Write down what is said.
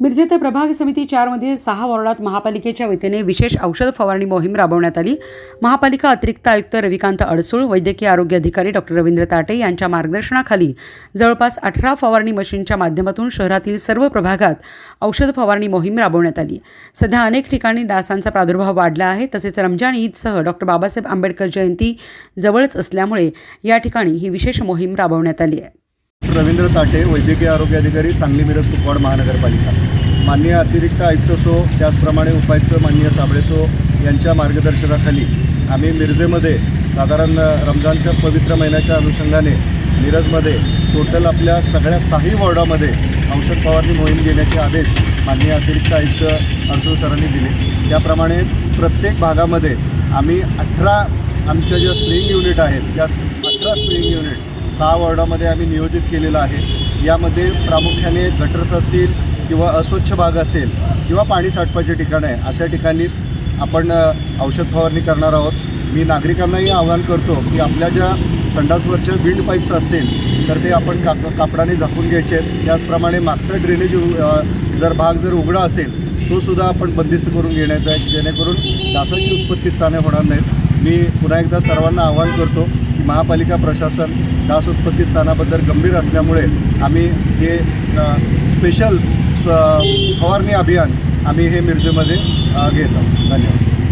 मिरजे ते प्रभाग समिती चारमध्ये सहा वॉर्डात महापालिकेच्या वतीने विशेष औषध फवारणी मोहीम राबवण्यात आली. महापालिका अतिरिक्त आयुक्त रविकांत अडसूळ वैद्यकीय आरोग्य अधिकारी डॉक्टर रवींद्र ताटे यांच्या मार्गदर्शनाखाली जवळपास अठरा फवारणी मशीनच्या माध्यमातून शहरातील सर्व प्रभागात औषध फवारणी मोहीम राबवण्यात आली. सध्या अनेक ठिकाणी डासांचा प्रादुर्भाव वाढला आहे तसेच रमजान ईदसह डॉक्टर बाबासाहेब आंबेडकर जयंती जवळच असल्यामुळे या ठिकाणी ही विशेष मोहीम राबवण्यात आली आहे. रवींद्र ताटे वैद्यकीय आरोग्य अधिकारी सांगली मिरज कुपवाड महानगरपालिका. माननीय अतिरिक्त आयुक्त सो त्याचप्रमाणे उपायुक्त माननीय साबळेसो यांच्या मार्गदर्शनाखाली आम्ही मिरजेमध्ये साधारण रमजानच्या पवित्र महिन्याच्या अनुषंगाने मिरजमध्ये टोटल आपल्या सगळ्या साही वॉर्डामध्ये औषध फवारणी मोहीम घेण्याचे आदेश माननीय अतिरिक्त आयुक्त अर्जुन सरांनी दिले. त्याप्रमाणे प्रत्येक भागामध्ये आम्ही अठरा आमच्या ज्या स्प्रेइंग युनिट आहेत त्या अठरा स्प्रेइंग युनिट सहा वॉर्डामध्ये आम्ही नियोजित केलेलं आहे. यामध्ये प्रामुख्याने गटर्स असतील किंवा अस्वच्छ भाग असेल किंवा पाणी साठपाचे ठिकाण आहे अशा ठिकाणी आपण औषध फवारणी करणार आहोत. मी नागरिकांनाही आवाहन करतो की आपल्या ज्या संडासवरच्या विंड पाईप्स असतील तर ते आपण काप कापडाने झाकून घ्यायचे. आहेत त्याचप्रमाणे मागचा ड्रेनेज जर भाग जर उघडा असेल तो सुद्धा आपण बंदिस्त करून घेण्याचा आहे. जेणेकरून डासाची उत्पत्ती स्थाने होणार नाहीत. मी पुन्हा एकदा सर्वांना आवाहन करतो महापालिका प्रशासन डास उत्पत्ती स्थानाबद्दल गंभीर असल्यामुळे आम्ही हे स्पेशल स्व फवारणी अभियान आम्ही हे मिरजेमध्ये घेत. आहोत धन्यवाद.